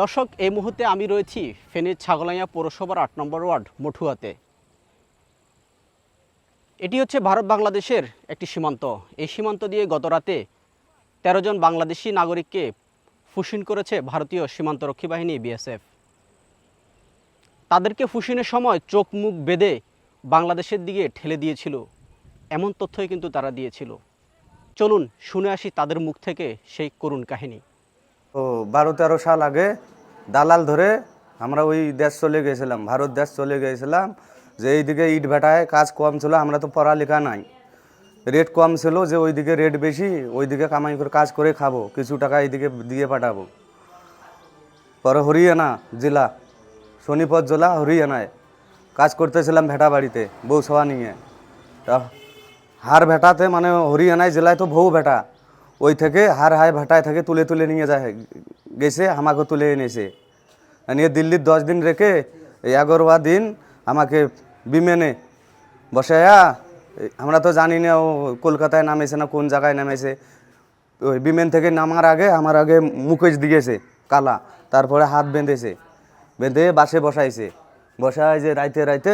দর্শক, এই মুহূর্তে আমি রয়েছি ফেনীর ছাগলাইয়া পৌরসভার আট নম্বর ওয়ার্ড, মঠুয়াতে। এটি হচ্ছে ভারত বাংলাদেশের একটি সীমান্ত। এই সীমান্ত দিয়ে গত রাতে তেরো জন বাংলাদেশি নাগরিককে ফুসিন করেছে ভারতীয় সীমান্তরক্ষী বাহিনী, বিএসএফ। তাদেরকে ফুসিনের সময় চোখ মুখ বেঁধে বাংলাদেশের দিকে ঠেলে দিয়েছিল। এমন তথ্যই কিন্তু তারা দিয়েছিল। চলুন শুনে আসি তাদের মুখ থেকে সেই করুণ কাহিনী। ও বারো তেরো সাল আগে দালাল ধরে আমরা ওই দেশ চলে গেছিলাম, ভারত দেশ চলে গিয়েছিলাম যে এইদিকে ইট ভাটায় কাজ কম ছিল, আমরা তো পড়ালেখা নাই। রেট কম ছিল যে ওইদিকে রেট বেশি, ওইদিকে কামাই করে কাজ করে খাব, কিছু টাকা এইদিকে দিয়ে পাঠাবো। পরে হরিয়ানা জেলা, শনিপথ জেলা হরিয়ানায় কাজ করতেছিলাম ভেটা বাড়িতে বউ সবা নিয়ে হার ভেটাতে মানে হরিয়ানায় জেলায় তো বউ ভেটা ওই থেকে হার হায় ভাটায় থেকে তুলে তুলে নিয়ে যায়, গেছে, আমাকে তুলে এনেছে নিয়ে দিল্লির দশ দিন রেখে এগারোয়া দিন আমাকে বিমেনে এই আমরা তো জানি না ও কলকাতায় নামেছে না কোন জায়গায় নামেছে। ওই বিমেন থেকে নামার আগে, আমার আগে মুকেশ দিয়েছে, কালা। তারপরে হাত বেঁধেছে, বেঁধে বাসে বসাইছে। বসায় যে রাইতে রাইতে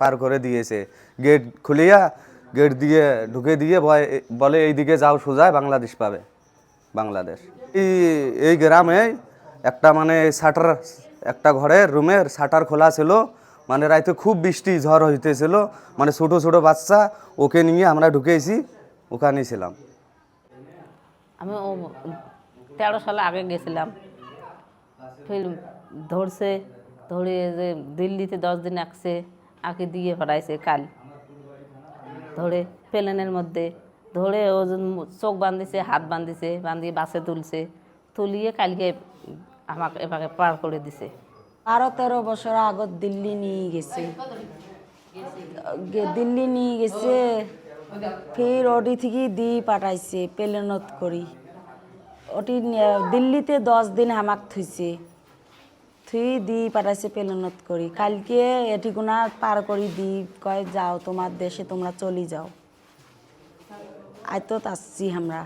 পার করে দিয়েছে। গেট খুলিয়া গেট দিয়ে ঢুকে দিয়ে বলে এইদিকে যাও সোজায় বাংলাদেশ পাবে। বাংলাদেশ। এই এই গ্রামে একটা মানে শাটার, একটা ঘরের রুমের শাটার খোলা ছিল। মানে রাইতে খুব বৃষ্টি, ঝড় হইতেছিল। মানে ছোটো ছোটো বাচ্চা, ওকে নিয়ে আমরা ঢুকেছি, ওখানেই ছিলাম। আমি ও তেরো সালে আগে গেছিলাম। ফির ধরছে, ধরে যে দিল্লিতে দশ দিন আসছে আঁকে দিয়ে ফেরাইছে কাল। ধরে প্লেনের মধ্যে, ধরে ও চোখ বান্ধিছে, হাত বান্ধিছে, বান্ধিয়ে বাসে তুলছে, তুলিয়ে কালকে আমাকে এভাবে পার করে দিছে। বারো তেরো বছর আগত দিল্লি নিয়ে গেছে। দিল্লি নিয়ে গেছে, ফির ওটি থেকে দি পাঠাইছে প্লেনত করি। ওটি দিল্লিতে দশ দিন হামাক থুইছে। থুই দি পাঠাইছে প্লেনত করি। কালকে এটি গুনা পার করি দি, কয় যাও তোমার দেশে, তোমরা চলি যাও। আয় তো আসছি আমরা।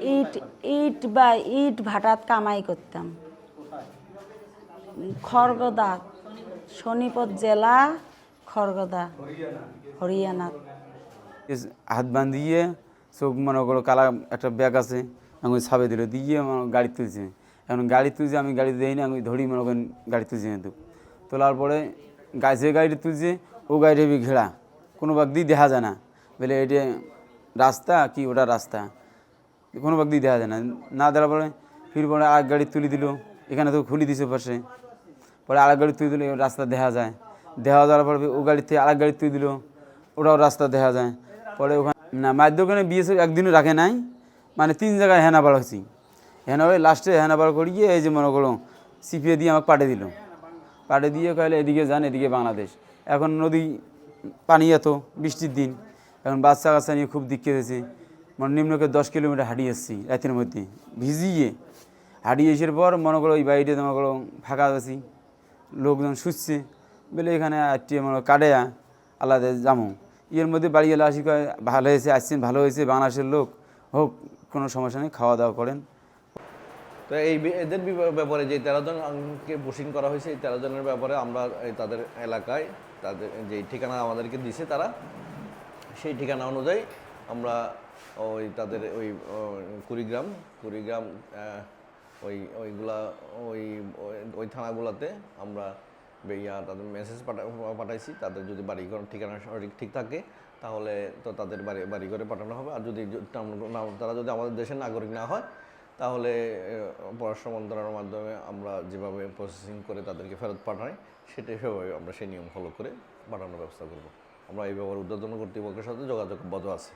ইট ইট বা ইট ভাটাত কামাই করতাম। খড়গদা শনিপথ জেলা, খড়গদা হরিয়ানাত এস- হাত বাঁধিয়ে চোখ মনে করো কালা একটা ব্যাগ আছে। আমি ছাপে দিল, দিয়ে মনে গাড়ি তুলছে। এখন গাড়ি তুলছে, আমি গাড়ি দিই না আমি ধরি মনে করেন গাড়ি তুলছে কিন্তু। তোলার পরে গাছ যে গাড়িটা তুলছে, ও গাড়িটা বি ঘেরা। কোনো বাগ দিয়ে দেখা যায় না। বলে এটা রাস্তা কি ওটা রাস্তা? কোনো বাগ দিয়ে দেখা যায় না। না দেওয়ার পরে ফির পরে আর গাড়ি তুলে দিল, এখানে তো খুলি দিছে পাশে। পরে আরেক গাড়ি তুলে দিল রাস্তা দেখা যায়। দেখা যাওয়ার পরে ও গাড়িতে আরেক গাড়ি তুলে দিল, ওটাও রাস্তা দেখা যায়। পরে ওখানে না, মায়ের দোকানে বিএসএফ একদিনও রাখে নাই। মানে তিন জায়গায় হেনা বার হয়েছি। হেনা হয়ে লাস্টে হেনা বার করিয়ে এই যে মনে করো সিপিএ দিয়ে আমাকে পাঠিয়ে দিল। পাঠিয়ে দিয়ে কইলে, এদিকে যান, এদিকে বাংলাদেশ। এখন নদী, পানি এত, বৃষ্টির দিন। এখন বাচ্চা কাচ্চা নিয়ে খুব দিক কেটেছে মানে নিম্নকে দশ কিলোমিটার হাঁটিয়ে এসেছি রাতের মধ্যে। ভিজিয়ে হাঁটিয়ে এসার পর মনে করো ওই বাড়িটা মনে করো ফাঁকা আছি। লোকজন শুচ্ছে। বলে এখানে আটটি মনে করো কাটে আলাদা যামো। ইয়ের মধ্যে বাড়ি এলে আসি ভালো হয়েছে, আসছেন, ভালো হয়েছে, বাংলাদেশের লোক। হোক কোনো সমস্যা নেই খাওয়া দাওয়া করেন। তো এই এদের ব্যাপারে যে তেরো জনকে বুশিং করা হয়েছে, এই তেরো জনের ব্যাপারে আমরা তাদের এলাকায় তাদের যে ঠিকানা আমাদেরকে দিছে তারা, সেই ঠিকানা অনুযায়ী আমরা ওই তাদের ওই কুড়িগ্রাম কুড়িগ্রাম ওই, ওইগুলা, ওই, ওই- থানাগুলোতে আমরা ইয়া তাদের মেসেজ পাঠা, পাঠাইছি। তাদের যদি বাড়ি ঠিকানা সঠিক, ঠিক থাকে তাহলে তো তাদের বাড়ি বাড়ি করে পাঠানো হবে। আর যদি তারা যদি আমাদের দেশের নাগরিক না হয়, তাহলে পররাষ্ট্র মন্ত্রণালয়ের মাধ্যমে আমরা যেভাবে প্রসেসিং করে তাদেরকে ফেরত পাঠাই সেটা সেভাবে আমরা সেই নিয়ম ফলো করে পাঠানোর ব্যবস্থা করব। আমরা এই ব্যাপারে উদ্বোধন কর্তৃপক্ষের সাথে যোগাযোগ বদ্ধ আছে।